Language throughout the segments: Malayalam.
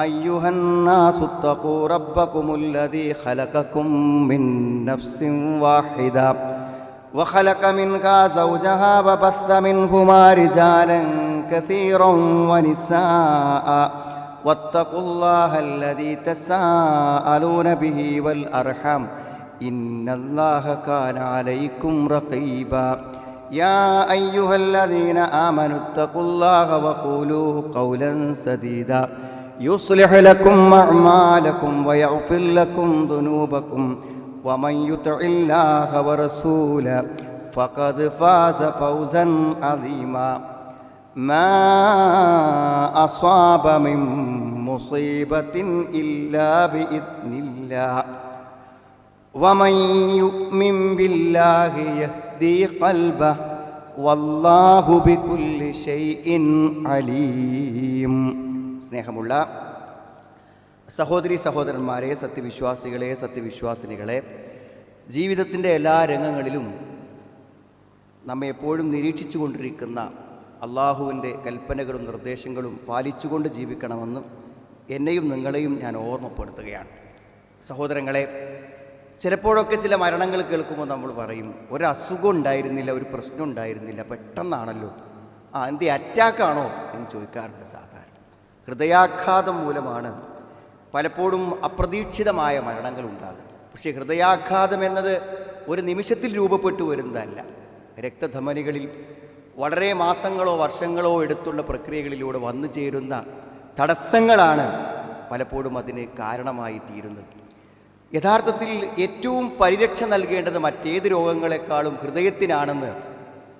أيها الناس اتقوا ربكم الذي خلقكم من نفس واحدة وخلق منها زوجها وبث منهما رجالا كثيرا ونساء واتقوا الله الذي تساءلون به والأرحم إن الله كان عليكم رقيبا يا أيها الذين آمنوا اتقوا الله وقولوا قولا سديدا يصلح لكم أعمالكم ويغفر لكم ذنوبكم ومن يطع الله ورسوله فقد فاز فوزا عظيما. ما أصاب من مصيبة إلا بإذن الله. ومن يؤمن بالله يهدي قلبه والله بكل شيء عليم. സ്നേഹമുള്ള സഹോദരി സഹോദരന്മാരെ സത്യവിശ്വാസികളെ സത്യവിശ്വാസിനികളെ ജീവിതത്തിന്റെ എല്ലാ രംഗങ്ങളിലും നമ്മെ എപ്പോഴും നിരീക്ഷിച്ചു കൊണ്ടിരിക്കുന്ന അള്ളാഹുവിന്റെ കൽപ്പനകളും നിർദ്ദേശങ്ങളും പാലിച്ചുകൊണ്ട് ജീവിക്കണമെന്നും എന്നെയും നിങ്ങളെയും ഞാൻ ഓർമ്മപ്പെടുത്തുകയാണ്. സഹോദരങ്ങളെ ചിലപ്പോഴൊക്കെ ചില മരണങ്ങൾ കേൾക്കുമ്പോൾ നമ്മൾ പറയും ഒരു ഉണ്ടായിരുന്നില്ല ഒരു പ്രശ്നം ഉണ്ടായിരുന്നില്ല പെട്ടെന്നാണല്ലോ. ആ എന്ത് അറ്റാക്കാണോ എന്ന് ചോദിക്കാറുണ്ട് സാധാരണ. ഹൃദയാഘാതം മൂലമാണ് പലപ്പോഴും അപ്രതീക്ഷിതമായ മരണങ്ങൾ ഉണ്ടാകുന്നത് പക്ഷേ ഹൃദയാഘാതം എന്നത് ഒരു നിമിഷത്തിൽ രൂപപ്പെട്ടു വരുന്നതല്ല. രക്തധമനികളിൽ വളരെ മാസങ്ങളോ വർഷങ്ങളോ എടുത്തുള്ള പ്രക്രിയകളിലൂടെ വന്നു ചേരുന്ന തടസ്സങ്ങളാണ് പലപ്പോഴും അതിന് കാരണമായി തീരുന്നത്. യഥാർത്ഥത്തിൽ ഏറ്റവും പരിരക്ഷ നൽകേണ്ടത് മറ്റേത് രോഗങ്ങളെക്കാളും ഹൃദയത്തിനാണെന്ന്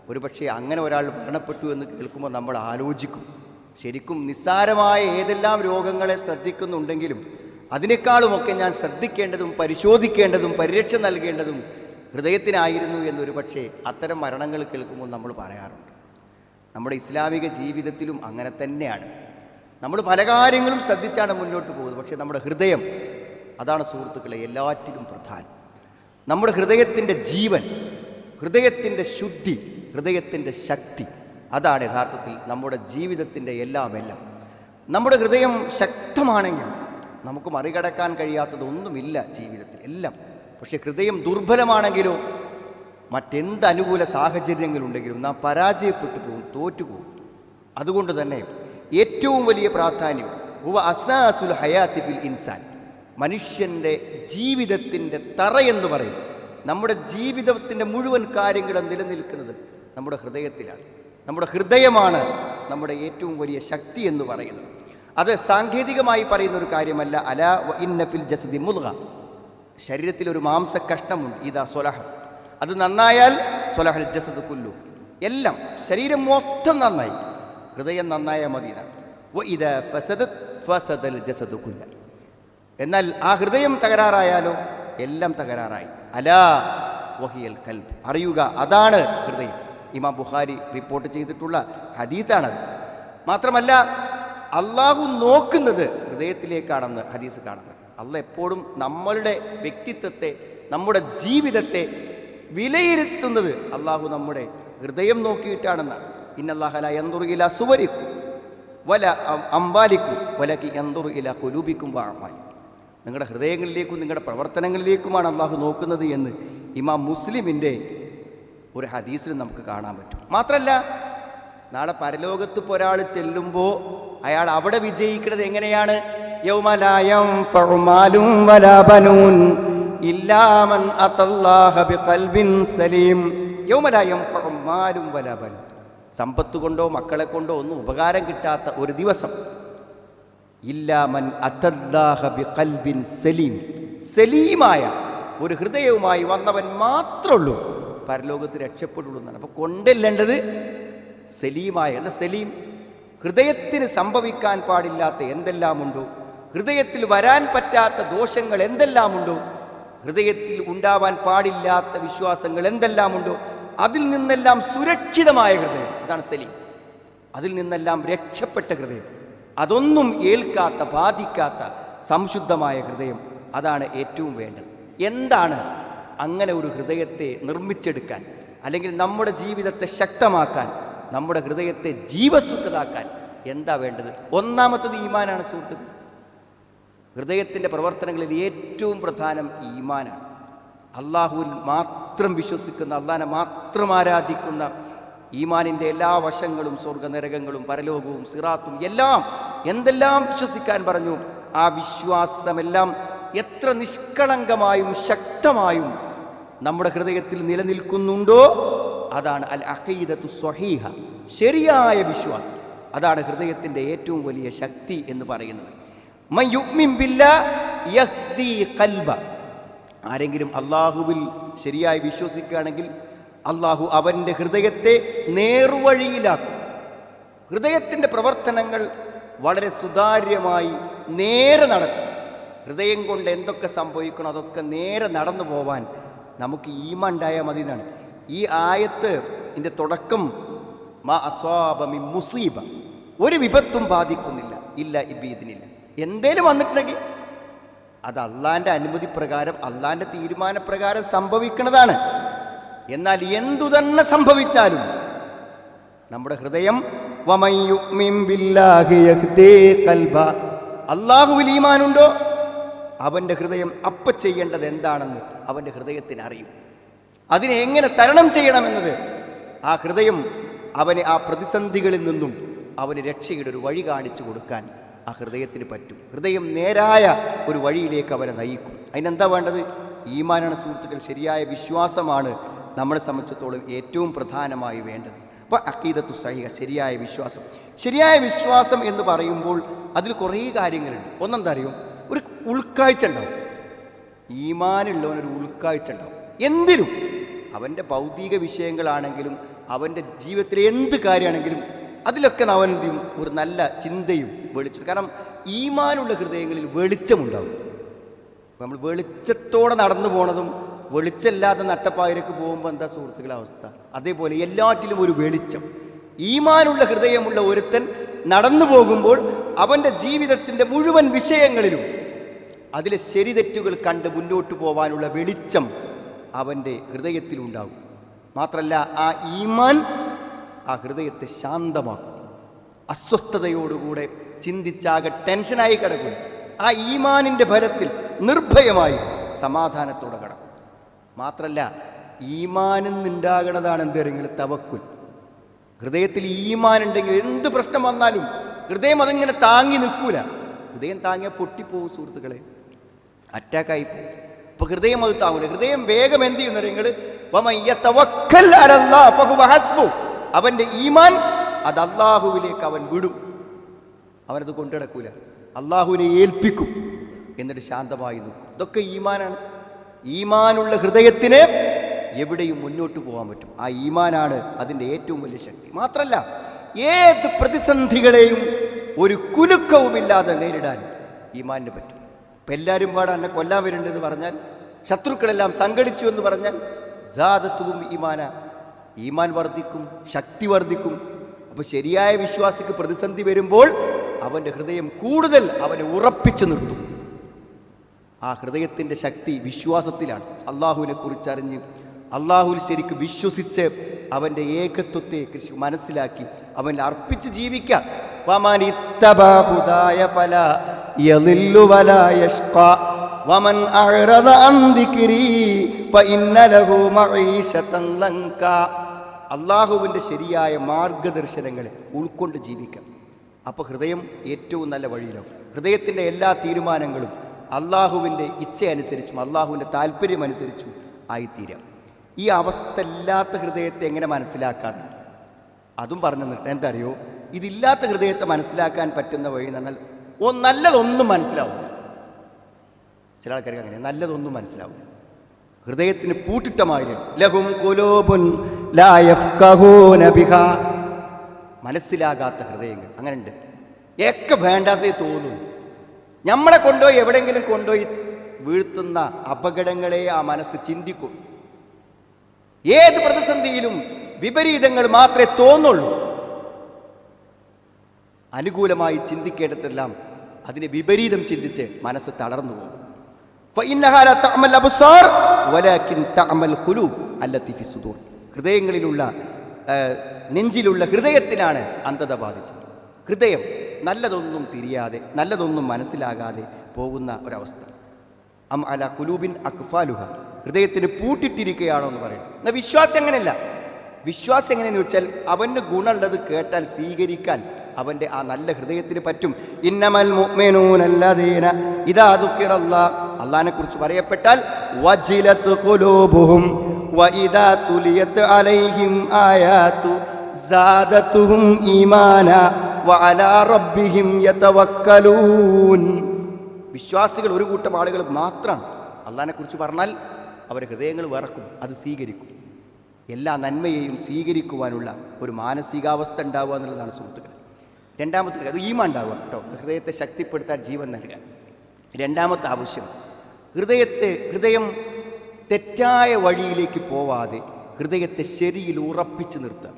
ഒരുപക്ഷെ അങ്ങനെ ഒരാൾ മരണപ്പെട്ടു എന്ന് കേൾക്കുമ്പോൾ നമ്മൾ ആലോചിക്കും. ശരിക്കും നിസ്സാരമായ ഏതെല്ലാം രോഗങ്ങളെ ശ്രദ്ധിക്കുന്നുണ്ടെങ്കിലും അതിനേക്കാളുമൊക്കെ ഞാൻ ശ്രദ്ധിക്കേണ്ടതും പരിശോധിക്കേണ്ടതും പരിരക്ഷ നൽകേണ്ടതും ഹൃദയത്തിനായിരുന്നു എന്നൊരു പക്ഷേ അത്തരം മരണങ്ങൾ കേൾക്കുമ്പോൾ നമ്മൾ പറയാറുണ്ട്. നമ്മുടെ ഇസ്ലാമിക ജീവിതത്തിലും അങ്ങനെ തന്നെയാണ്. നമ്മൾ പല കാര്യങ്ങളും ശ്രദ്ധിച്ചാണ് മുന്നോട്ട് പോകുന്നത്. പക്ഷേ നമ്മുടെ ഹൃദയം അതാണ് സുഹൃത്തുക്കളെ എല്ലാറ്റിലും പ്രധാനം. നമ്മുടെ ഹൃദയത്തിന്റെ ജീവൻ ഹൃദയത്തിന്റെ ശുദ്ധി ഹൃദയത്തിന്റെ ശക്തി അതാണ് യഥാർത്ഥത്തിൽ നമ്മുടെ ജീവിതത്തിന്റെ എല്ലാം എല്ലാം. നമ്മുടെ ഹൃദയം ശക്തമാണെങ്കിൽ നമുക്ക് മറികടക്കാൻ കഴിയാത്തതൊന്നുമില്ല ജീവിതത്തിൽ എല്ലാം. പക്ഷേ ഹൃദയം ദുർബലമാണെങ്കിലോ മറ്റെന്ത് അനുകൂല സാഹചര്യങ്ങളുണ്ടെങ്കിലും നാം പരാജയപ്പെട്ടു പോകും തോറ്റുപോകും അതുകൊണ്ട് തന്നെ ഏറ്റവും വലിയ പ്രാധാന്യം ഹുവ അസാസുൽ ഹയാത്തി ഫിൽ ഇൻസാൻ മനുഷ്യന്റെ ജീവിതത്തിന്റെ തറ എന്ന് പറയും. നമ്മുടെ ജീവിതത്തിന്റെ മുഴുവൻ കാര്യങ്ങളും നിലനിൽക്കുന്നത് നമ്മുടെ ഹൃദയത്തിലാണ്. നമ്മുടെ ഹൃദയമാണ് നമ്മുടെ ഏറ്റവും വലിയ ശക്തി എന്ന് പറയുന്നത്. അത് സാങ്കേതികമായി പറയുന്ന ഒരു കാര്യമല്ല അല ഇന്നഫിൽ ഫിൽ ജസദി മുൽഹ ശരീരത്തിൽ ഒരു മാംസ കഷ്ണമുണ്ട് ഇതാ സൊലഹ അത് നന്നായാൽ സൊലഹൽ ജസദ് കുല്ലു. എല്ലാം ശരീരം മൊത്തം നന്നായി. ഹൃദയം നന്നായാൽ മതി ഇതാണ്. ഫസദൽ ജസദ് കുല്ല. എന്നാൽ ആ ഹൃദയം തകരാറായാലോ? എല്ലാം തകരാറായി. അലാ വഹിയൽ കൽബ്. അറിയുക അതാണ് ഹൃദയം. ഇമാം ബുഖാരി റിപ്പോർട്ട് ചെയ്തിട്ടുള്ള ഹദീത്താണത് മാത്രമല്ല അള്ളാഹു നോക്കുന്നത് ഹൃദയത്തിലേക്കാണെന്ന് ഹദീസ് കാണുന്നത്. അല്ല എപ്പോഴും നമ്മളുടെ വ്യക്തിത്വത്തെ നമ്മുടെ ജീവിതത്തെ വിലയിരുത്തുന്നത് അള്ളാഹു നമ്മുടെ ഹൃദയം നോക്കിയിട്ടാണെന്നാണ്. ഇന്നല്ലാഹല എന്തുറുകില സുവരിക്കും വല അമ്പാലിക്കും വലക്ക് എന്തുറുകില ഇല കുലൂബിക്കും വാമാലി നിങ്ങളുടെ ഹൃദയങ്ങളിലേക്കും നിങ്ങളുടെ പ്രവർത്തനങ്ങളിലേക്കുമാണ് അള്ളാഹു നോക്കുന്നത് എന്ന് ഇമാം മുസ്ലിമിന്റെ ഒരു ഹദീസിൽ നമുക്ക് കാണാൻ പറ്റും. മാത്രമല്ല നാളെ പരലോകത്ത് ഒരാൾ ചെല്ലുമ്പോൾ അയാൾ അവിടെ വിജയിക്കുന്നത് എങ്ങനെയാണ്? യൗമലായം ഫഉമാലും വലാ ബനൂൻ ഇല്ലാ മൻ അത്തല്ലാഹ ബിഖൽബിൻ സലീം. യൗമലായം ഫഉമാലും വലാ സമ്പത്ത് കൊണ്ടോ മക്കളെ കൊണ്ടോ ഒന്നും ഉപകാരം കിട്ടാത്ത ഒരു ദിവസം. ഇല്ലാമൻ ബിഖൽബിൻ സലീം. സലീമായ ഒരു ഹൃദയവുമായി വന്നവൻ മാത്രമുള്ളൂ പരലോകത്ത് രക്ഷപ്പെടുള്ളൂ എന്നാണ് അപ്പോൾ കൊണ്ടെല്ലേണ്ടത് സലീമായ എന്ന സലീം? ഹൃദയത്തിന് സംഭവിക്കാൻ പാടില്ലാത്ത എന്തെല്ലാമുണ്ടോ? ഹൃദയത്തിൽ വരാൻ പറ്റാത്ത ദോഷങ്ങൾ എന്തെല്ലാമുണ്ടോ? ഹൃദയത്തിൽ ഉണ്ടാവാൻ പാടില്ലാത്ത വിശ്വാസങ്ങൾ എന്തെല്ലാമുണ്ടോ? അതിൽ നിന്നെല്ലാം സുരക്ഷിതമായ ഹൃദയം അതാണ് സലീം. അതിൽ നിന്നെല്ലാം രക്ഷപ്പെട്ട ഹൃദയം. അതൊന്നും ഏൽക്കാത്ത ബാധിക്കാത്ത സംശുദ്ധമായ ഹൃദയം അതാണ് ഏറ്റവും വേണ്ടത്. എന്താണ് അങ്ങനെ ഒരു ഹൃദയത്തെ നിർമ്മിച്ചെടുക്കാൻ അല്ലെങ്കിൽ നമ്മുടെ ജീവിതത്തെ ശക്തമാക്കാൻ നമ്മുടെ ഹൃദയത്തെ ജീവസുഖതാക്കാൻ എന്താ വേണ്ടത്? ഒന്നാമത്തത് ഈമാനാണ് സുഹൃത്തുക്കൾ ഹൃദയത്തിന്റെ പ്രവർത്തനങ്ങളിൽ ഏറ്റവും പ്രധാനം ഈമാനാണ്. അള്ളാഹുവിൽ മാത്രം വിശ്വസിക്കുന്ന അള്ളാഹനെ മാത്രം ആരാധിക്കുന്ന ഈമാനിന്റെ എല്ലാ വശങ്ങളും സ്വർഗനരകങ്ങളും പരലോകവും സിറാത്തും എല്ലാം എന്തെല്ലാം വിശ്വസിക്കാൻ പറഞ്ഞു? ആ വിശ്വാസമെല്ലാം എത്ര നിഷ്കളങ്കമായും ശക്തമായും നമ്മുടെ ഹൃദയത്തിൽ നിലനിൽക്കുന്നുണ്ടോ? അതാണ് അൽ അഖീദത്തു സ്വഹീഹ ശരിയായ വിശ്വാസം. അതാണ് ഹൃദയത്തിന്റെ ഏറ്റവും വലിയ ശക്തി എന്ന് പറയുന്നത്. ഖൽബ. ആരെങ്കിലും അള്ളാഹുവിൽ ശരിയായി വിശ്വസിക്കുകയാണെങ്കിൽ അള്ളാഹു അവന്റെ ഹൃദയത്തെ നേർവഴിയിലാക്കും. ഹൃദയത്തിന്റെ പ്രവർത്തനങ്ങൾ വളരെ സുതാര്യമായി നേരെ നടക്കും. ഹൃദയം കൊണ്ട് എന്തൊക്കെ സംഭവിക്കണോ അതൊക്കെ നേരെ നടന്നു പോവാൻ നമുക്ക് ഈമ ഉണ്ടായാൽ മതി എന്നാണ്. ഈ ആയത്ത് ഇതിന്റെ തുടക്കം മാ അസ്വാബമി മുസീബ. ഒരു വിപത്തും ബാധിക്കുന്നില്ല. ഇല്ല ഇബീദിനില്ല. എന്തേലും വന്നിട്ടുണ്ടെങ്കിൽ അത് അള്ളാന്റെ അനുമതി പ്രകാരം അള്ളാന്റെ തീരുമാനപ്രകാരം സംഭവിക്കുന്നതാണ് എന്നാൽ എന്തു തന്നെ സംഭവിച്ചാലും നമ്മുടെ ഹൃദയം അള്ളാഹു വിലീമാനുണ്ടോ അവന്റെ ഹൃദയം അപ്പ ചെയ്യേണ്ടത് എന്താണെന്ന് അവന്റെ ഹൃദയത്തിന് അറിയും. അതിനെ എങ്ങനെ തരണം ചെയ്യണമെന്നത്? ആ ഹൃദയം അവനെ ആ പ്രതിസന്ധികളിൽ നിന്നും അവന് രക്ഷയുടെ ഒരു വഴി കാണിച്ചു കൊടുക്കാൻ ആ ഹൃദയത്തിന് പറ്റും. ഹൃദയം നേരായ ഒരു വഴിയിലേക്ക് അവനെ നയിക്കും. അതിനെന്താ വേണ്ടത്? ഈമാനാണ് സുഹൃത്തുക്കൾ ശരിയായ വിശ്വാസമാണ് നമ്മളെ സംബന്ധിച്ചിടത്തോളം ഏറ്റവും പ്രധാനമായി വേണ്ടത്. അപ്പോൾ അക്കീദത്തു സഹിക ശരിയായ വിശ്വാസം. ശരിയായ വിശ്വാസം എന്ന് പറയുമ്പോൾ അതിൽ കുറേ കാര്യങ്ങളുണ്ട്. ഒന്നെന്താ അറിയും? ഒരു ഉൾക്കാഴ്ച ഉണ്ടാവും. ഈമാനുള്ളവനൊരു ഉൾക്കാഴ്ച ഉണ്ടാവും. എന്തിനും. അവന്റെ ഭൗതിക വിഷയങ്ങളാണെങ്കിലും അവന്റെ ജീവിതത്തിലെ എന്ത് കാര്യമാണെങ്കിലും അതിലൊക്കെ അവൻ ഒരു നല്ല ചിന്തയും വെളിച്ചം കാരണം ഈമാനുള്ള ഹൃദയങ്ങളിൽ വെളിച്ചമുണ്ടാവും. നമ്മൾ വെളിച്ചത്തോടെ നടന്നു പോണതും വെളിച്ചമില്ലാതെ നട്ടപ്പായരക്ക് പോകുമ്പോൾ എന്താ സുഹൃത്തുക്കളെ അവസ്ഥ? അതേപോലെ എല്ലാറ്റിലും ഒരു വെളിച്ചം. ഈമാനുള്ള ഹൃദയമുള്ള ഒരുത്തൻ നടന്നു പോകുമ്പോൾ അവന്റെ ജീവിതത്തിന്റെ മുഴുവൻ വിഷയങ്ങളിലും അതിലെ ശരി തെറ്റുകൾ കണ്ട് മുന്നോട്ട് പോവാനുള്ള വെളിച്ചം അവന്റെ ഹൃദയത്തിലുണ്ടാകും. മാത്രമല്ല ആ ഈമാൻ ആ ഹൃദയത്തെ ശാന്തമാക്കും. അസ്വസ്ഥതയോടുകൂടെ ചിന്തിച്ചാകെ ടെൻഷനായി കിടക്കും. ആ ഈമാനിന്റെ ഫലത്തിൽ നിർഭയമായി സമാധാനത്തോടെ കിടക്കും. മാത്രമല്ല ഈമാനിൽ നിന്നുണ്ടാകണതാണ് എന്തെങ്കിലും തവക്കുൽ. ഹൃദയത്തിൽ ഈമാൻ ഉണ്ടെങ്കിൽ എന്ത് പ്രശ്നം വന്നാലും ഹൃദയം അതിങ്ങനെ താങ്ങി നിൽക്കൂല. ഹൃദയം താങ്ങിയാൽ പൊട്ടിപ്പോവും സുഹൃത്തുക്കളെ. അറ്റാക്കായി ഇപ്പൊ ഹൃദയം അത് താങ്ങൂല. ഹൃദയം വേഗം എന്ത് ചെയ്യുന്ന നിങ്ങൾ അവന്റെ ഈമാൻ അത് അള്ളാഹുവിലേക്ക് അവൻ വിടും. അവനത് കൊണ്ടിടക്കൂല അള്ളാഹുവിനെ ഏൽപ്പിക്കും. എന്നിട്ട് ശാന്തമായി നിൽക്കും. ഇതൊക്കെ ഈമാനാണ്. ഈമാനുള്ള ഹൃദയത്തിന് എവിടെയും മുന്നോട്ട് പോകാൻ പറ്റും. ആ ഈമാനാണ് അതിന്റെ ഏറ്റവും വലിയ ശക്തി. മാത്രല്ല ഏത് പ്രതിസന്ധികളെയും ഒരു കുലുക്കവുമില്ലാതെ നേരിടാൻ ഈമാനിന് പറ്റും. ഇപ്പം എല്ലാവരും പാടെ എന്നെ കൊല്ലാൻ വരുന്നുണ്ടെന്ന് പറഞ്ഞാൽ ശത്രുക്കളെല്ലാം സംഘടിച്ചു എന്ന് പറഞ്ഞാൽ ജാതത്വവും ഈമാന. ഈമാൻ വർദ്ധിക്കും ശക്തി വർദ്ധിക്കും. അപ്പോൾ ശരിയായ വിശ്വാസിക്ക് പ്രതിസന്ധി വരുമ്പോൾ അവന്റെ ഹൃദയം കൂടുതൽ അവനെ ഉറപ്പിച്ചു നിർത്തും. ആ ഹൃദയത്തിന്റെ ശക്തി വിശ്വാസത്തിലാണ്. അള്ളാഹുവിനെ കുറിച്ചറിഞ്ഞ് അള്ളാഹുവിൽ ശരിക്ക് വിശ്വസിച്ച് അവന്റെ ഏകത്വത്തെ കൃഷി മനസ്സിലാക്കി അവനിൽ അർപ്പിച്ച് ജീവിക്കാം. അള്ളാഹുവിന്റെ ശരിയായ മാർഗദർശനങ്ങളെ ഉൾക്കൊണ്ട് ജീവിക്കാം. അപ്പോൾ ഹൃദയം ഏറ്റവും നല്ല വഴിയിലാവും. ഹൃദയത്തിന്റെ എല്ലാ തീരുമാനങ്ങളും അള്ളാഹുവിന്റെ ഇച്ഛ അനുസരിച്ചും അള്ളാഹുവിന്റെ താല്പര്യം അനുസരിച്ചും ആയിത്തീരാം. ഈ അവസ്ഥ ഇല്ലാത്ത ഹൃദയത്തെ എങ്ങനെ മനസ്സിലാക്കാതെ അതും പറഞ്ഞു നിന്നിട്ട് എന്താ അറിയോ? ഇതില്ലാത്ത ഹൃദയത്തെ മനസ്സിലാക്കാൻ പറ്റുന്ന വഴി എന്ന് ഓ നല്ലതൊന്നും മനസ്സിലാവില്ല ചില ആൾക്കാർക്ക് അങ്ങനെ നല്ലതൊന്നും മനസ്സിലാവില്ല ഹൃദയത്തിന് ബിഹാ. മനസ്സിലാകാത്ത ഹൃദയങ്ങൾ. അങ്ങനെ ഉണ്ട് ഒക്കെ വേണ്ടാത്തേ തോന്നും. നമ്മളെ കൊണ്ടുപോയി എവിടെയെങ്കിലും കൊണ്ടുപോയി വീഴ്ത്തുന്ന അപകടങ്ങളെ ആ മനസ്സ് ചിന്തിക്കും. ഏത് പ്രതിസന്ധിയിലും വിപരീതങ്ങൾ മാത്രമേ തോന്നുള്ളൂ. അനുകൂലമായി ചിന്തിക്കേണ്ടതെല്ലാം അതിന് വിപരീതം ചിന്തിച്ച് മനസ്സ് തളർന്നു പോകും. ഹൃദയങ്ങളിലുള്ള നെഞ്ചിലുള്ള ഹൃദയത്തിനാണ് അന്ധത ബാധിച്ചത്. ഹൃദയം നല്ലതൊന്നും തിരിയാതെ നല്ലതൊന്നും മനസ്സിലാകാതെ പോകുന്ന ഒരവസ്ഥ. അം അല കുലൂബിൻ അക്ഫാലുഹ ഹൃദയത്തിന് പൂട്ടിട്ടിരിക്കുകയാണോ എന്ന് പറയും എന്നാൽ വിശ്വാസം എങ്ങനെയല്ല? വിശ്വാസം എങ്ങനെയെന്ന് വെച്ചാൽ അവന് ഗുണമുള്ളത് കേട്ടാൽ സ്വീകരിക്കാൻ അവന്റെ ആ നല്ല ഹൃദയത്തിന് പറ്റും. ഇന്നമൽ മുഅ്മിനൂനല്ലദീന ഇദാ ദുക്കിറല്ലാ അള്ളാഹിനെ കുറിച്ച് പറയപ്പെട്ടാൽ വജിലത്ത് ഖുലൂബുഹും വഇദാ തുലിയത് അലൈഹിം ആയാതു സാദത്തുഹും ഈമാന വഅലാ റബ്ബിഹിം യതവക്കലൂൻ. വിശ്വാസികൾ ഒരു കൂട്ടം ആളുകൾ മാത്രമാണ് അള്ളാഹിനെ കുറിച്ച് പറഞ്ഞാൽ അവരുടെ ഹൃദയങ്ങൾ വിറക്കും അത് സ്വീകരിക്കും. എല്ലാ നന്മയെയും സ്വീകരിക്കുവാനുള്ള ഒരു മാനസികാവസ്ഥ ഉണ്ടാവുക എന്നുള്ളതാണ് സുഹൃത്തുക്കൾ രണ്ടാമത്തെ അത് ഈമ ഉണ്ടാവുക കേട്ടോ. ഹൃദയത്തെ ശക്തിപ്പെടുത്താൻ ജീവൻ നൽകുക. രണ്ടാമത്തെ ആവശ്യം ഹൃദയത്തെ ഹൃദയം തെറ്റായ വഴിയിലേക്ക് പോവാതെ ഹൃദയത്തെ ശരിയിൽ ഉറപ്പിച്ചു നിർത്തുക.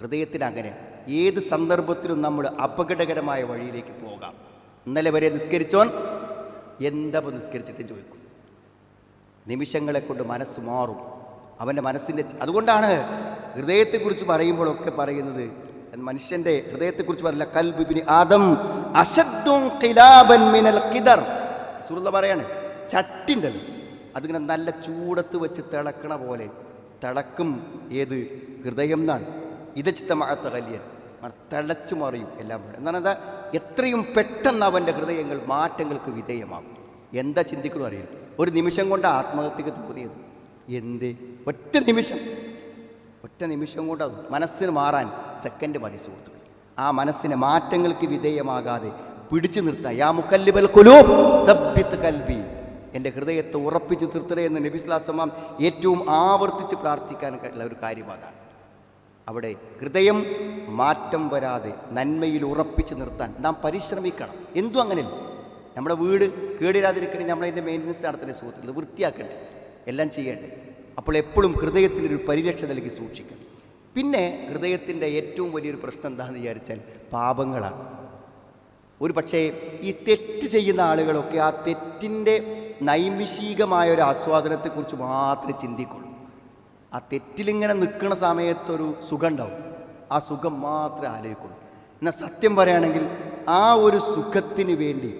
ഹൃദയത്തിന് അങ്ങനെ ഏത് സന്ദർഭത്തിലും നമ്മൾ അപകടകരമായ വഴിയിലേക്ക് പോകാം. ഇന്നലെ വരെ നിസ്കരിച്ചോൻ? എന്താ നിസ്കരിച്ചിട്ട് ചോദിക്കും. നിമിഷങ്ങളെ കൊണ്ട് മനസ്സ് മാറും. അവന്റെ മനസ്സിന്റെ അതുകൊണ്ടാണ് ഹൃദയത്തെക്കുറിച്ച് പറയുമ്പോഴൊക്കെ പറയുന്നത് മനുഷ്യന്റെ ഹൃദയത്തെക്കുറിച്ച് പറയില്ല. കൽബിബിനി ആദം അശദ്ദും ഖിലാബൻ മിനൽ കിദർ സുഹൃത്ത പറയാണ് ചട്ടിണ്ടല്ലോ. അതിങ്ങനെ നല്ല ചൂടത്ത് വെച്ച് തിളക്കണ പോലെ. തിളക്കും ഏത്? ഹൃദയം എന്നാണ്. ഇതച്ചിത്തമാകത്ത കല്യൻ തിളച്ചു മറിയും എല്ലാം കൂടെ. എന്താണ് എന്താ? എത്രയും പെട്ടെന്ന് അവന്റെ ഹൃദയങ്ങൾ മാറ്റങ്ങൾക്ക് വിധേയമാകും. എന്താ ചിന്തിക്കണോ അറിയില്ല. ഒരു നിമിഷം കൊണ്ട് ആത്മഹത്യക്ക് തോന്നിയത്. എന്ത്? ഒറ്റ നിമിഷം. ഒറ്റ നിമിഷം കൊണ്ട് അത് മനസ്സിന് മാറാൻ സെക്കൻഡ് മതി സുഹൃത്തുക്കൾ ആ മനസ്സിനെ മാറ്റങ്ങൾക്ക് വിധേയമാകാതെ പിടിച്ചു നിർത്താൻ. യാ മുക്കല്ലിബൽ കുലൂബ് തബ്ബിത്ത് കൽബി. എന്റെ ഹൃദയത്തെ ഉറപ്പിച്ച് നിർത്തണേ എന്ന് നബിസ്ലാസമാം ഏറ്റവും ആവർത്തിച്ച് പ്രാർത്ഥിക്കാൻ ഉള്ള ഒരു കാര്യം അവിടെ ഹൃദയം മാറ്റം വരാതെ നന്മയിൽ ഉറപ്പിച്ച് നിർത്താൻ നാം പരിശ്രമിക്കണം. എന്തും അങ്ങനെയല്ല. നമ്മുടെ വീട് കേടിരാതിരിക്കണേ നമ്മളതിന്റെ മെയിന്റനൻസ് നടത്തേണ്ട സുഹൃത്തുക്കൾ വൃത്തിയാക്കണ്ടേ. എല്ലാം ചെയ്യണ്ടേ. അപ്പോൾ എപ്പോഴും ഹൃദയത്തിനൊരു പരിരക്ഷ നൽകി സൂക്ഷിക്കണം പിന്നെ ഹൃദയത്തിന്റെ ഏറ്റവും വലിയൊരു പ്രശ്നം എന്താണെന്ന് വിചാരിച്ചാൽ പാപങ്ങളാണ്. ഒരു പക്ഷേ ഈ തെറ്റ് ചെയ്യുന്ന ആളുകളൊക്കെ ആ തെറ്റിന്റെ നൈമിഷികമായ ഒരു ആസ്വാദനത്തെക്കുറിച്ച് മാത്രമേ ചിന്തിക്കുള്ളൂ. ആ തെറ്റിലിങ്ങനെ നിൽക്കുന്ന സമയത്തൊരു സുഖം ഉണ്ടാവും ആ സുഖം മാത്രമേ ആലോചിക്കുള്ളൂ. എന്നാൽ സത്യം പറയുകയാണെങ്കിൽ ആ ഒരു സുഖത്തിന് വേണ്ടി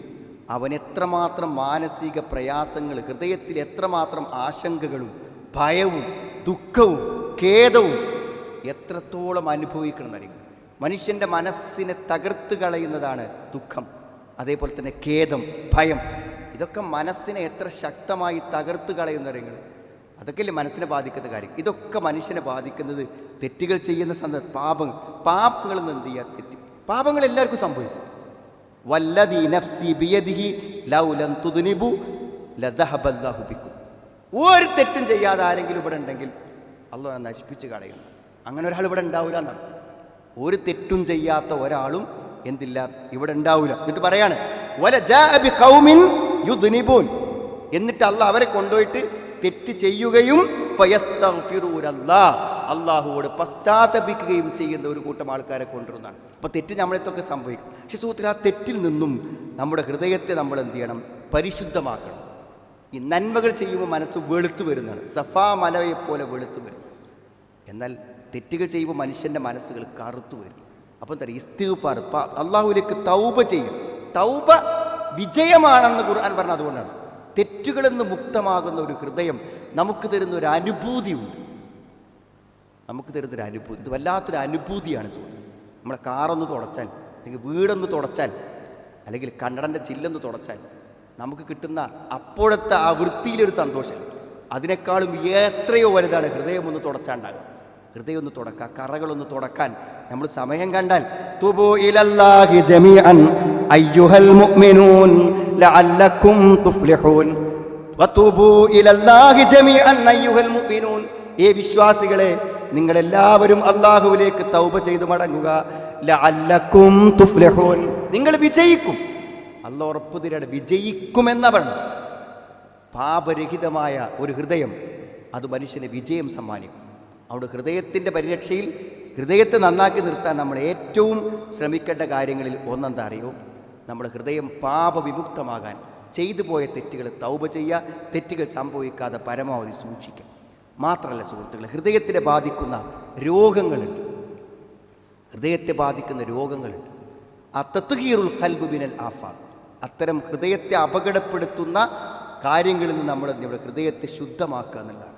അവൻ എത്രമാത്രം മാനസിക പ്രയാസങ്ങൾ ഹൃദയത്തിൽ എത്രമാത്രം ആശങ്കകളും ഭയവും ദുഃഖവും ഖേദവും എത്രത്തോളം അനുഭവിക്കണം എന്നറിയും മനുഷ്യന്റെ മനസ്സിനെ തകർത്ത് കളയുന്നതാണ് ദുഃഖം. അതേപോലെ തന്നെ ഖേദം ഭയം ഇതൊക്കെ മനസ്സിനെ എത്ര ശക്തമായി തകർത്ത് കളയുന്ന കാര്യങ്ങൾ അതൊക്കെയല്ലേ മനസ്സിനെ ബാധിക്കുന്ന കാര്യം. ഇതൊക്കെ മനുഷ്യനെ ബാധിക്കുന്നത് തെറ്റുകൾ ചെയ്യുന്ന സന്ദർഭം പാപം പാപങ്ങളിൽ നിന്ന് എന്ത് ചെയ്യുക തെറ്റ്. പാപങ്ങൾ എല്ലാവർക്കും സംഭവിക്കും. വല്ലദീ നഫ്സി ബിയദിഹി ലൗലം തുദ്നിബു ലദഹബല്ലാഹു ബിക്കും. ഒരു തെറ്റും ചെയ്യാതെ ആരെങ്കിലും ഇവിടെ ഉണ്ടെങ്കിൽ അള്ളാഹ് നശിപ്പിച്ച് കളയും അങ്ങനെ ഒരാൾ ഇവിടെ ഉണ്ടാവില്ല എന്നർത്ഥം ഒരു തെറ്റും ചെയ്യാത്ത ഒരാളും എന്തില്ല? ഇവിടെ ഉണ്ടാവില്ല എന്നിട്ട് പറയാണ് എന്നിട്ട് അല്ല അവരെ കൊണ്ടുപോയിട്ട് തെറ്റ് ചെയ്യുകയും അള്ളാഹുവോട് പശ്ചാത്തപിക്കുകയും ചെയ്യുന്ന ഒരു കൂട്ടം ആൾക്കാരെ കൊണ്ടുവരുന്നതാണ്. അപ്പോൾ തെറ്റ് നമ്മളെത്തൊക്കെ സംഭവിക്കും? പക്ഷെ സുഹൃത്തിൽ ആ തെറ്റിൽ നിന്നും നമ്മുടെ ഹൃദയത്തെ നമ്മൾ എന്ത് ചെയ്യണം? പരിശുദ്ധമാക്കണം. ഈ നന്മകൾ ചെയ്യുമ്പോൾ മനസ്സ് വെളുത്തു വരുന്നതാണ്. സഫാ മലയെപ്പോലെ പോലെ വെളുത്തു വരുന്നു എന്നാൽ തെറ്റുകൾ ചെയ്യുമ്പോൾ മനുഷ്യന്റെ മനസ്സുകൾ കറുത്തു വരും. അപ്പം എന്താ ഇസ്തിഫാർ അള്ളാഹുലേക്ക് തൗബ ചെയ്യും. തൗബ വിജയമാണെന്ന് ഖുർആൻ പറഞ്ഞ അതുകൊണ്ടാണ് തെറ്റുകളിൽ നിന്ന് മുക്തമാകുന്ന ഒരു ഹൃദയം നമുക്ക് തരുന്ന ഒരു അനുഭൂതിയുണ്ട്. നമുക്ക് തരുന്നൊരു അനുഭൂതി. ഇത് വല്ലാത്തൊരു അനുഭൂതിയാണ് സുഹൃത്ത് നമ്മളെ കാറൊന്ന് തുടച്ചാൽ അല്ലെങ്കിൽ വീടൊന്ന് തുടച്ചാൽ അല്ലെങ്കിൽ കണ്ണടന്റെ ചില്ലൊന്ന് തുടച്ചാൽ നമുക്ക് കിട്ടുന്ന അപ്പോഴത്തെ ആ വൃത്തിയിലൊരു സന്തോഷം. അതിനേക്കാളും എത്രയോ വലുതാണ് ഹൃദയം ഒന്ന് തുടച്ചാണ്ടാകുക. ഹൃദയം ഒന്ന് തുടക്കുക കറകളൊന്ന് തുടക്കാൻ നമ്മൾ സമയം കണ്ടാൽ ജമീഅൻ അയ്യുഹൽ മുഅ്മിനൂൻ തുഫ്ലിഹൂൻ. ജമീഅൻ അയ്യുഹൽ മുഅ്മിനൂൻ. ഏ വിശ്വാസികളെ നിങ്ങൾ എല്ലാവരും അള്ളാഹുവിലേക്ക് തൗബ ചെയ്തു മടങ്ങുക. തുഫ്ലിഹൂൻ. നിങ്ങൾ വിജയിക്കും. അല്ല ഉറപ്പ് തരാണ്. വിജയിക്കുമെന്ന പാപരഹിതമായ ഒരു ഹൃദയം അത് മനുഷ്യന് വിജയം സമ്മാനിക്കും. അവിടെ ഹൃദയത്തിന്റെ പരിരക്ഷയിൽ ഹൃദയത്തെ നന്നാക്കി നിർത്താൻ നമ്മൾ ഏറ്റവും ശ്രമിക്കേണ്ട കാര്യങ്ങളിൽ ഒന്നെന്താ അറിയോ? നമ്മുടെ ഹൃദയം പാപവിമുക്തമാകാൻ ചെയ്തു പോയ തെറ്റുകൾ തൗപ ചെയ്യുക തെറ്റുകൾ സംഭവിക്കാതെ പരമാവധി സൂക്ഷിക്കുക. മാത്രമല്ല സുഹൃത്തുക്കളെ ഹൃദയത്തിനെ ബാധിക്കുന്ന രോഗങ്ങളുണ്ട്. ഹൃദയത്തെ ബാധിക്കുന്ന രോഗങ്ങളുണ്ട്. ആ തത്ഹീറുൽ കൽബുബിനൽ ആഫാദ് അത്തരം ഹൃദയത്തെ അപകടപ്പെടുത്തുന്ന കാര്യങ്ങളിൽ നിന്ന് നമ്മൾ നമ്മുടെ ഹൃദയത്തെ ശുദ്ധമാക്കുക എന്നുള്ളതാണ്.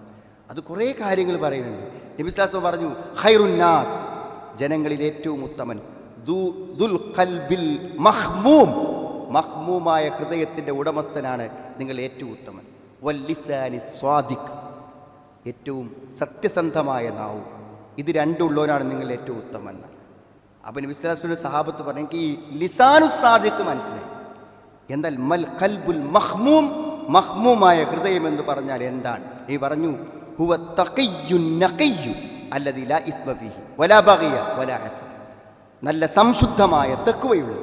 അത് കുറേ കാര്യങ്ങൾ പറയുന്നുണ്ട്. നബിസ്ലാസോ പറഞ്ഞു ഹൈറുന്നാസ് ജനങ്ങളിൽ ഏറ്റവും ഉത്തമൻ. മഹ്മൂം മഹ്മൂമായ ഹൃദയത്തിന്റെ ഉടമസ്ഥനാണ് നിങ്ങൾ ഏറ്റവും ഉത്തമൻ. വല്ലിസാനി സ്വാദിഖ്. ഏറ്റവും സത്യസന്ധമായ നാവും. ഇത് രണ്ടുള്ളവനാണ് നിങ്ങൾ ഏറ്റവും ഉത്തമൻ അപ്പം നബിസ്ലാസ്മിന്റെ സഹാബത്ത് പറഞ്ഞു ഈ ലിസാനു സാദിഖ് മനസ്സിലായി. എന്നാൽ മൽ കൽബുൽ മഹ്മൂം മഹ്മൂമായ ഹൃദയം എന്ന് പറഞ്ഞാൽ എന്താണ്? ഈ പറഞ്ഞു ഹുവ തഖയ്യുൻ നഖയ്യു ലാ ഇത്മ ഫീഹി വലാ ബഗിയ വലാ നല്ല സംശുദ്ധമായ തെക്കുവയുള്ള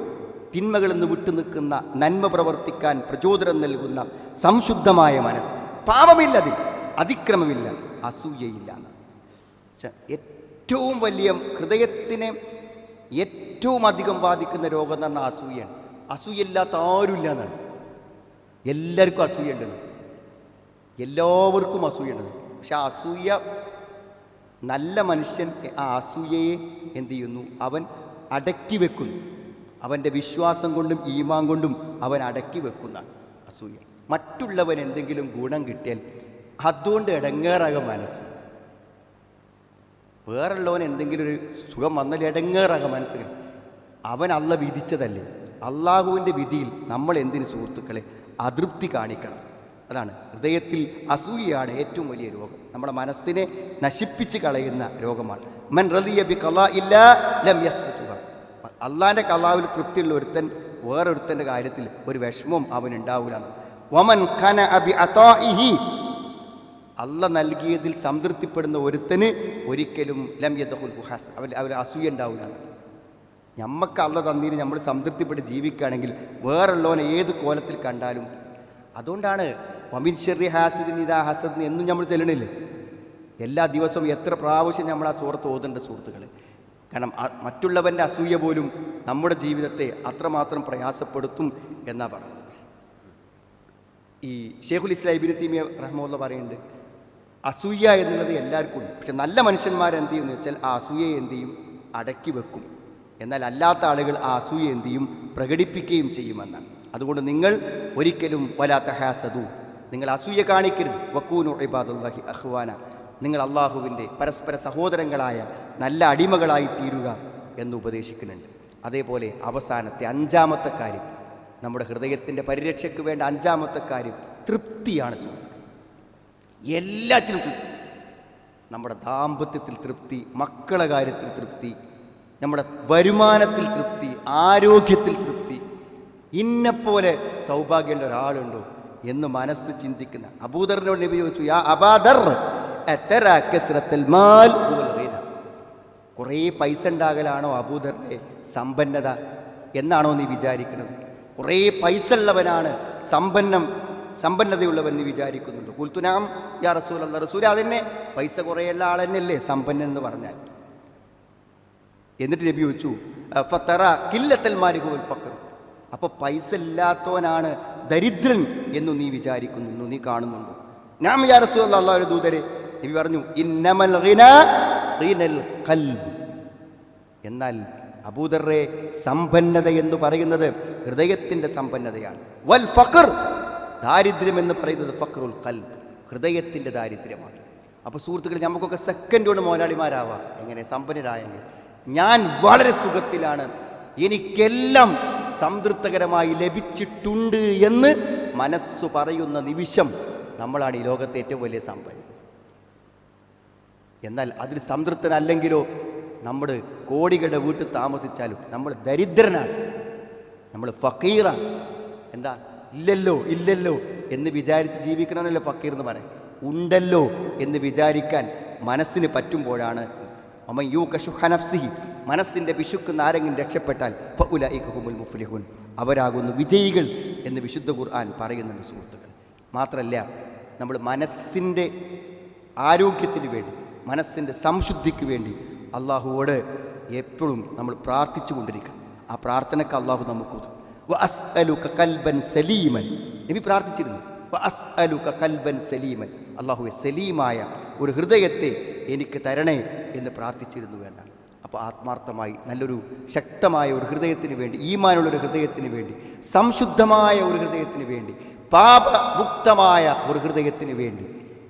തിന്മകളിൽ നിന്ന് വിട്ടുനിൽക്കുന്ന നന്മ പ്രവർത്തിക്കാൻ പ്രചോദനം നൽകുന്ന സംശുദ്ധമായ മനസ്സ്. പാപമില്ല അതിൽ അതിക്രമമില്ല അസൂയയില്ല ഏറ്റവും വലിയ ഹൃദയത്തിനെ ഏറ്റവും അധികം ബാധിക്കുന്ന രോഗം എന്ന് പറഞ്ഞാൽ അസൂയയാണ്. അസൂയയില്ലാത്ത ആരുമില്ല എന്നാണ് എല്ലാവർക്കും അസൂയുണ്ടെന്ന് എല്ലാവർക്കും അസൂയുണ്ടെന്ന് പക്ഷെ ആ അസൂയ നല്ല മനുഷ്യൻ ആ അസൂയയെ എന്ത് ചെയ്യുന്നു? അവൻ അടക്കി വെക്കുന്നു. അവന്റെ വിശ്വാസം കൊണ്ടും ഈമാൻ കൊണ്ടും അവൻ അടക്കി വെക്കുന്നതാണ് അസൂയ. മറ്റുള്ളവൻ എന്തെങ്കിലും ഗുണം കിട്ടിയാൽ അതുകൊണ്ട് ഇടങ്ങേറാകും മനസ്സ്. വേറെ വേറുള്ളവൻ എന്തെങ്കിലും ഒരു സുഖം വന്നാൽ ഇടങ്ങേറാകും മനസ്സിൽ അവൻ അല്ല വിധിച്ചതല്ലേ? അള്ളാഹുവിന്റെ വിധിയിൽ നമ്മൾ എന്തിന് സുഹൃത്തുക്കളെ അതൃപ്തി കാണിക്കണം. അതാണ് ഹൃദയത്തിൽ അസൂയയാണ് ഏറ്റവും വലിയ രോഗം. നമ്മുടെ മനസ്സിനെ നശിപ്പിച്ച് കളയുന്ന രോഗമാണ്. മൻ റലിയബി കല ഇല്ല ലം അള്ളാന്റെ കലാവിൽ തൃപ്തിയുള്ള ഒരുത്തൻ വേറൊരുത്തന്റെ കാര്യത്തിൽ ഒരു വിഷമവും അവനുണ്ടാവില്ല വമൻ ഖന അബി അതാഇഹി. അല്ല നൽകിയതിൽ സംതൃപ്തിപ്പെടുന്ന ഒരുത്തന് ഒരിക്കലും ലം യദഹുൽ അവർ അസൂയ ഉണ്ടാവില്ല ഞമ്മക്ക് അള്ള തന്നീന് നമ്മൾ സംതൃപ്തിപ്പെട്ട് ജീവിക്കുകയാണെങ്കിൽ വേറുള്ളവനെ ഏത് കോലത്തിൽ കണ്ടാലും. അതുകൊണ്ടാണ് വമിൻ ഷെറി ഹാസിദിൻ ഇതാ ഹസദിന് എന്നും നമ്മൾ ചെല്ലണില്ലേ? എല്ലാ ദിവസവും എത്ര പ്രാവശ്യം നമ്മൾ ആ സുഹൃത്ത് ഓതേണ്ട സുഹൃത്തുക്കൾ കാരണം മറ്റുള്ളവന്റെ അസൂയ പോലും നമ്മുടെ ജീവിതത്തെ അത്രമാത്രം പ്രയാസപ്പെടുത്തും എന്നാ പറഞ്ഞത്. ഈ ഷേഖുൽ ഇസ്ലാം ഇബിന് തീമിയ റഹ്മുള്ള പറയുന്നുണ്ട് അസൂയ എന്നുള്ളത് എല്ലാവർക്കും ഉണ്ട്. പക്ഷെ നല്ല മനുഷ്യന്മാരെന്ത് ചെയ്യുമെന്ന് വെച്ചാൽ ആ അസൂയയെ എന്ത് ചെയ്യും? അടക്കി വെക്കും. എന്നാൽ അല്ലാത്ത ആളുകൾ ആ അസൂയ എന്ത് ചെയ്യും? പ്രകടിപ്പിക്കുകയും ചെയ്യുമെന്നാണ്. അതുകൊണ്ട് നിങ്ങൾ ഒരിക്കലും വലാത്ത ഹാസദു നിങ്ങൾ അസൂയ കാണിക്കരുത്. വക്കൂനു ഇബാദുല്ലാഹി അഹ്വാന നിങ്ങൾ അള്ളാഹുവിന്റെ പരസ്പര സഹോദരങ്ങളായ നല്ല അടിമകളായി തീരുക എന്ന് ഉപദേശിക്കുന്നുണ്ട്. അതേപോലെ അവസാനത്തെ അഞ്ചാമത്തെ കാര്യം. നമ്മുടെ ഹൃദയത്തിന്റെ പരിരക്ഷയ്ക്ക് വേണ്ട അഞ്ചാമത്തെ കാര്യം തൃപ്തിയാണ് സുഹൃത്ത് എല്ലാത്തിനും തൃപ്തി. നമ്മുടെ ദാമ്പത്യത്തിൽ തൃപ്തി മക്കളുടെ കാര്യത്തിൽ തൃപ്തി നമ്മുടെ വരുമാനത്തിൽ തൃപ്തി ആരോഗ്യത്തിൽ തൃപ്തി. ഇന്നെപ്പോലെ സൗഭാഗ്യമുള്ള ഒരാളുണ്ടോ എന്ന് മനസ്സ് ചിന്തിക്കുന്ന. അബൂദറിനോട് നബി ചോദിച്ചു യാ അബാദർ മാൽ ഹുവൽ ഗിന." കുറേ പൈസ ഉണ്ടാകലാണോ അബൂദറിന്റെ സമ്പന്നത എന്നാണോ നീ വിചാരിക്കുന്നത്? കുറേ പൈസ ഉള്ളവനാണ് സമ്പന്നം സമ്പന്നതയുള്ളവൻ നീ വിചാരിക്കുന്നുണ്ട്. കുൽത്തുനാം യാ റസൂൽ അല്ല റസൂൽ അതന്നെ പൈസ കുറേയുള്ള ആൾ തന്നെയല്ലേ സമ്പന്നൻ എന്ന് പറഞ്ഞാൽ? എന്നിട്ട് നബി ചോദിച്ചു ഫത്തറ കില്ലത്തൽ മാലികുൽ ഫക്കർ അപ്പൊ പൈസ ഇല്ലാത്തവനാണ് ദരിദ്രൻ എന്ന് നീ വിചാരിക്കുന്നു നീ കാണുന്നുണ്ടോ. ഞാൻ വിചാരിച്ചു അള്ളാഹു ദൂതരെ നബി പറഞ്ഞു ഇന്നമൽ എന്നാൽ അബൂദറെ സമ്പന്നത എന്ന് പറയുന്നത് ഹൃദയത്തിന്റെ സമ്പന്നതയാണ്. വൽ ഫക്കർ ദാരിദ്ര്യം എന്ന് പറയുന്നത് ഫഖറുൽ കൽബ് ഹൃദയത്തിന്റെ ദാരിദ്ര്യമാണ്. അപ്പോൾ സുഹൃത്തുക്കൾ നമുക്കൊക്കെ സെക്കൻഡ് കൊണ്ട് മുതലാളിമാരാവാം എങ്ങനെ? സമ്പന്നരായെങ്കിൽ. ഞാൻ വളരെ സുഖത്തിലാണ്. എനിക്കെല്ലാം സംതൃപ്തകരമായി ലഭിച്ചിട്ടുണ്ട് എന്ന് മനസ്സ് പറയുന്ന നിമിഷം നമ്മളാണ് ഈ ലോകത്തെ ഏറ്റവും വലിയ സമ്പന്നൻ എന്നാൽ അതിൽ സംതൃപ്തനല്ലെങ്കിലോ നമ്മൾ കോടികളുടെ വീട്ടിൽ താമസിച്ചാലും നമ്മൾ ദരിദ്രനാണ്. നമ്മൾ ഫക്കീറാണ്. എന്താ? ഇല്ലല്ലോ ഇല്ലല്ലോ എന്ന് വിചാരിച്ച് ജീവിക്കണമെന്നല്ലോ ഫക്കീർ എന്ന് പറയാം. ഉണ്ടല്ലോ എന്ന് വിചാരിക്കാൻ മനസ്സിന് പറ്റുമ്പോഴാണ് അമ്മ യു കഷുഹനഫ്സിഹി മനസ്സിന്റെ പിശുക്കുന്ന ആരെങ്കിലും രക്ഷപ്പെട്ടാൽ മുഫ്ലിഹുൻ. അവരാകുന്നു വിജയികൾ എന്ന് വിശുദ്ധ ഖുർആൻ പറയുന്നുണ്ട് സുഹൃത്തുക്കൾ. മാത്രമല്ല നമ്മൾ മനസ്സിന്റെ ആരോഗ്യത്തിന് വേണ്ടി മനസ്സിന്റെ സംശുദ്ധിക്ക് വേണ്ടി അള്ളാഹുവോട് എപ്പോഴും നമ്മൾ പ്രാർത്ഥിച്ചു കൊണ്ടിരിക്കണം. ആ പ്രാർത്ഥനക്ക് അള്ളാഹു നമുക്ക് കൽബൻ സലീമൻ. നബി പ്രാർത്ഥിച്ചിരുന്നു. കൽബൻ സലീമൻ. അള്ളാഹുവെ സലീമായ ഒരു ഹൃദയത്തെ എനിക്ക് തരണേ. എന്ന് പ്രാർത്ഥിച്ചിരുന്നു എന്നാണ്. അപ്പോൾ ആത്മാർത്ഥമായി നല്ലൊരു ശക്തമായ ഒരു ഹൃദയത്തിന് വേണ്ടി ഈമാനുള്ളൊരു ഹൃദയത്തിന് വേണ്ടി സംശുദ്ധമായ ഒരു ഹൃദയത്തിന് വേണ്ടി പാപമുക്തമായ ഒരു ഹൃദയത്തിന് വേണ്ടി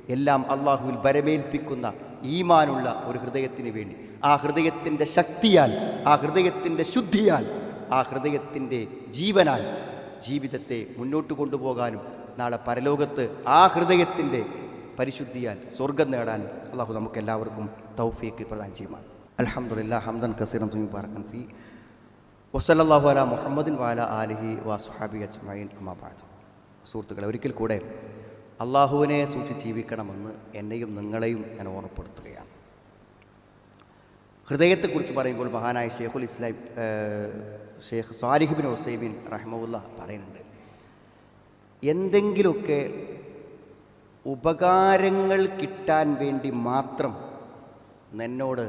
എല്ലാം അള്ളാഹുവിൽ വരമേൽപ്പിക്കുന്ന ഈമാനുള്ള ഒരു ഹൃദയത്തിന് വേണ്ടി ആ ഹൃദയത്തിന്റെ ശക്തിയാൽ ആ ഹൃദയത്തിന്റെ ശുദ്ധിയാൽ ആ ഹൃദയത്തിന്റെ ജീവനാൽ ജീവിതത്തെ മുന്നോട്ട് കൊണ്ടുപോകാനും നാളെ പരലോകത്ത് ആ ഹൃദയത്തിന്റെ പരിശുദ്ധിയാൽ സ്വർഗം നേടാൻ അള്ളാഹു നമുക്ക് എല്ലാവർക്കും തൗഫീക്ക് പ്രദാനം ചെയ്യുമാണ് അലഹമുല്ല ഹംദൻ കസീറം തുമി പാർക്കൻ ഫി. വസല്ലാഹു അല മുഹമ്മദിൻ വാല ആലിഹി വാസുഹാബി അജ്മൈൻ അമ്മാബാദ് സുഹൃത്തുക്കളെ ഒരിക്കൽ കൂടെ അള്ളാഹുവിനെ സൂക്ഷിച്ച് ജീവിക്കണമെന്ന് എന്നെയും നിങ്ങളെയും ഞാൻ ഓർമ്മപ്പെടുത്തുകയാണ്. ഹൃദയത്തെക്കുറിച്ച് പറയുമ്പോൾ മഹാനായ ഷെയ്ഖുൽ ഇസ്ലാം ഷെയ്ഖ് സാലിഹിബിൻ ഹുസൈബിൻ റഹ്മുല്ല പറയുന്നുണ്ട് എന്തെങ്കിലുമൊക്കെ ഉപകാരങ്ങൾ കിട്ടാൻ വേണ്ടി മാത്രം നിന്നോട്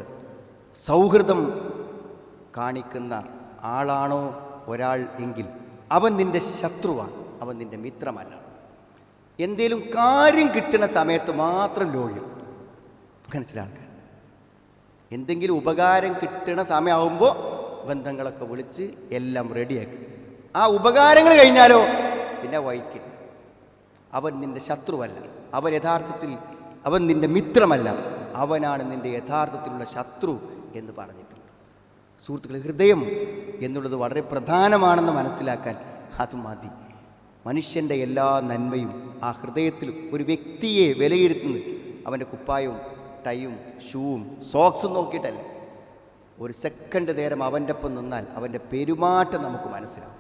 സൗഹൃദം കാണിക്കുന്ന ആളാണോ ഒരാൾ എങ്കിൽ അവൻ നിന്റെ ശത്രുവാണ് അവൻ നിന്റെ മിത്രമല്ല. എന്തേലും കാര്യം കിട്ടുന്ന സമയത്ത് മാത്രം ലോഹ്യം മനസ്സിലാക്കാൻ എന്തെങ്കിലും ഉപകാരം കിട്ടുന്ന സമയമാകുമ്പോൾ ബന്ധങ്ങളൊക്കെ വിളിച്ച് എല്ലാം റെഡിയാക്കി. ആ ഉപകാരങ്ങൾ കഴിഞ്ഞാലോ പിന്നെ വഹിക്കില്ല അവൻ നിന്റെ ശത്രുവല്ല. അവൻ യഥാർത്ഥത്തിൽ അവൻ നിന്റെ മിത്രമല്ല. അവനാണ് നിന്റെ യഥാർത്ഥത്തിലുള്ള ശത്രു എന്ന് പറഞ്ഞിട്ടുണ്ട്. സുഹൃത്തുക്കളെ ഹൃദയം എന്നുള്ളത് വളരെ പ്രധാനമാണെന്ന് മനസ്സിലാക്കാൻ അത് മതി. മനുഷ്യന്റെ എല്ലാ നന്മയും ആ ഹൃദയത്തിൽ ഒരു വ്യക്തിയെ വിലയിരുത്തുന്നത് അവന്റെ കുപ്പായവും ടൈയും ഷൂവും സോക്സും നോക്കിയിട്ടല്ല. ഒരു സെക്കൻഡ് നേരം അവന്റെ ഒപ്പം നിന്നാൽ അവന്റെ പെരുമാറ്റം നമുക്ക് മനസ്സിലാവും.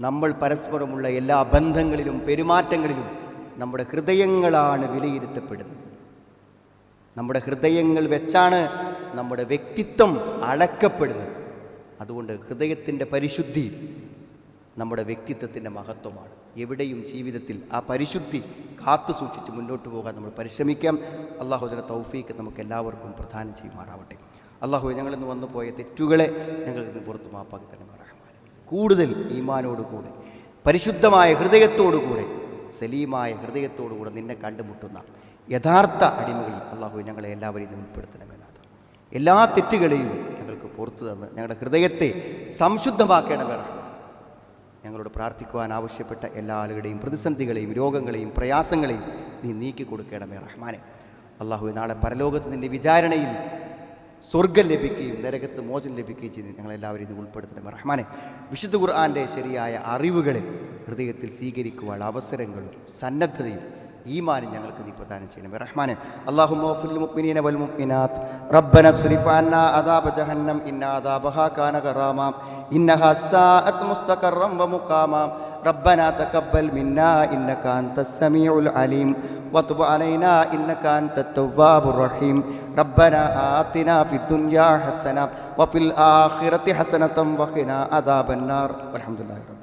നമ്മൾ പരസ്പരമുള്ള എല്ലാ ബന്ധങ്ങളിലും പെരുമാറ്റങ്ങളിലും നമ്മുടെ ഹൃദയങ്ങളാണ് വിലയിരുത്തപ്പെടുന്നത്. നമ്മുടെ ഹൃദയങ്ങൾ വെച്ചാണ് നമ്മുടെ വ്യക്തിത്വം അളക്കപ്പെടുന്നത് അതുകൊണ്ട് ഹൃദയത്തിന്റെ പരിശുദ്ധി നമ്മുടെ വ്യക്തിത്വത്തിന്റെ മഹത്വമാണ്. എവിടെയും ജീവിതത്തിൽ ആ പരിശുദ്ധി കാത്തു സൂക്ഷിച്ച് മുന്നോട്ട് പോകാൻ നമ്മൾ പരിശ്രമിക്കാം. അള്ളാഹുദിന്റെ തൗഫീക്ക് നമുക്ക് എല്ലാവർക്കും പ്രധാനം ചെയ്യുമാറാവട്ടെ. അള്ളാഹു ഞങ്ങളിന്ന് വന്നു പോയ തെറ്റുകളെ ഞങ്ങൾ ഇന്ന് പുറത്ത് മാപ്പാക്കി തന്നെ കൂടുതൽ ഈമാനോടുകൂടെ പരിശുദ്ധമായ ഹൃദയത്തോടുകൂടെ സലീമായ ഹൃദയത്തോടുകൂടെ നിന്നെ കണ്ടുമുട്ടുന്ന യഥാർത്ഥ അടിമകളിൽ അള്ളാഹു ഞങ്ങളെ എല്ലാവരെയും ഉൾപ്പെടുത്തണമെന്നാണ് എല്ലാ തെറ്റുകളെയും ഞങ്ങൾക്ക് പുറത്തു തന്ന് ഞങ്ങളുടെ ഹൃദയത്തെ സംശുദ്ധമാക്കണമേ റഹ്മാൻ. ഞങ്ങളോട് പ്രാർത്ഥിക്കുവാൻ ആവശ്യപ്പെട്ട എല്ലാ ആളുകളുടെയും പ്രതിസന്ധികളെയും രോഗങ്ങളെയും പ്രയാസങ്ങളെയും നീ നീക്കി കൊടുക്കണമേ റഹ്മാനെ. അള്ളാഹു നാളെ പരലോകത്ത് നിന്റെ വിചാരണയിൽ സ്വർഗം ലഭിക്കുകയും നരകത്ത് മോചനം ലഭിക്കുകയും ചെയ്ത്. ഞങ്ങളെല്ലാവരും ഇത് ഉൾപ്പെടുത്തണം റഹ്മാനെ വിശുദ്ധ ഖുർആാന്റെ ശരിയായ അറിവുകളെ ഹൃദയത്തിൽ സ്വീകരിക്കുവാനുള്ള അവസരങ്ങളും സന്നദ്ധതയും إيمان جعلنا كذي بدان شيئا برحمن اللهم في المؤمنين والمؤمنات ربنا صرف عنا عذاب جهنم إن عذابها كان غراما إنها ساءت مستقرا ومقاما ربنا تقبل منا إنك أنت السميع العليم وتب علينا إنك أنت التواب الرحيم ربنا آتنا في الدنيا حسنة وفي الآخرة حسنة وقنا عذاب النار والحمد لله رب